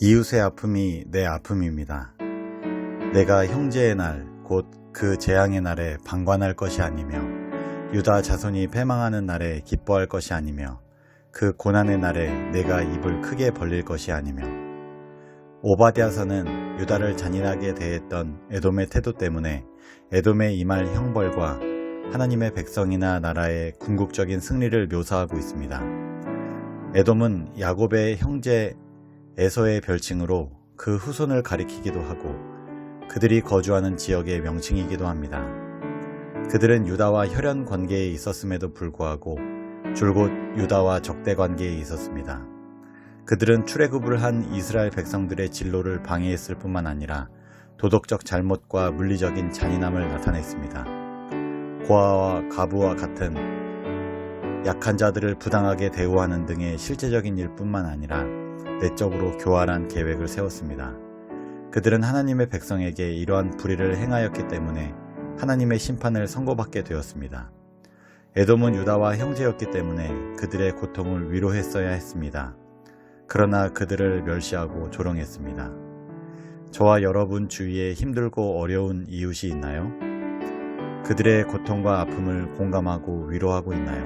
이웃의 아픔이 내 아픔입니다. 내가 형제의 날, 곧 그 재앙의 날에 방관할 것이 아니며, 유다 자손이 패망하는 날에 기뻐할 것이 아니며, 그 고난의 날에 내가 입을 크게 벌릴 것이 아니며, 오바댜서는 유다를 잔인하게 대했던 에돔의 태도 때문에 에돔에 임할 형벌과 하나님의 백성이나 나라의 궁극적인 승리를 묘사하고 있습니다. 에돔은 야곱의 형제 에서의 별칭으로 그 후손을 가리키기도 하고 그들이 거주하는 지역의 명칭이기도 합니다. 그들은 유다와 혈연 관계에 있었음에도 불구하고 줄곧 유다와 적대 관계에 있었습니다. 그들은 출애굽을 한 이스라엘 백성들의 진로를 방해했을 뿐만 아니라 도덕적 잘못과 물리적인 잔인함을 나타냈습니다. 고아와 가부와 같은 약한 자들을 부당하게 대우하는 등의 실제적인 일뿐만 아니라 내적으로 교활한 계획을 세웠습니다. 그들은 하나님의 백성에게 이러한 불의를 행하였기 때문에 하나님의 심판을 선고받게 되었습니다. 에돔은 유다와 형제였기 때문에 그들의 고통을 위로했어야 했습니다. 그러나 그들을 멸시하고 조롱했습니다. 저와 여러분 주위에 힘들고 어려운 이웃이 있나요? 그들의 고통과 아픔을 공감하고 위로하고 있나요?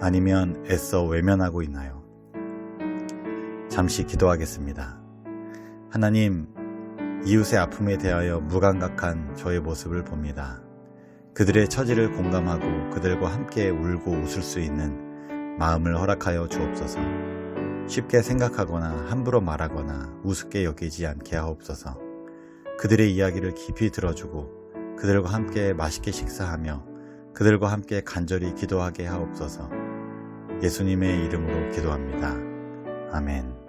아니면 애써 외면하고 있나요? 잠시 기도하겠습니다. 하나님, 이웃의 아픔에 대하여 무감각한 저의 모습을 봅니다. 그들의 처지를 공감하고 그들과 함께 울고 웃을 수 있는 마음을 허락하여 주옵소서. 쉽게 생각하거나 함부로 말하거나 우습게 여기지 않게 하옵소서. 그들의 이야기를 깊이 들어주고 그들과 함께 맛있게 식사하며 그들과 함께 간절히 기도하게 하옵소서. 예수님의 이름으로 기도합니다. 아멘.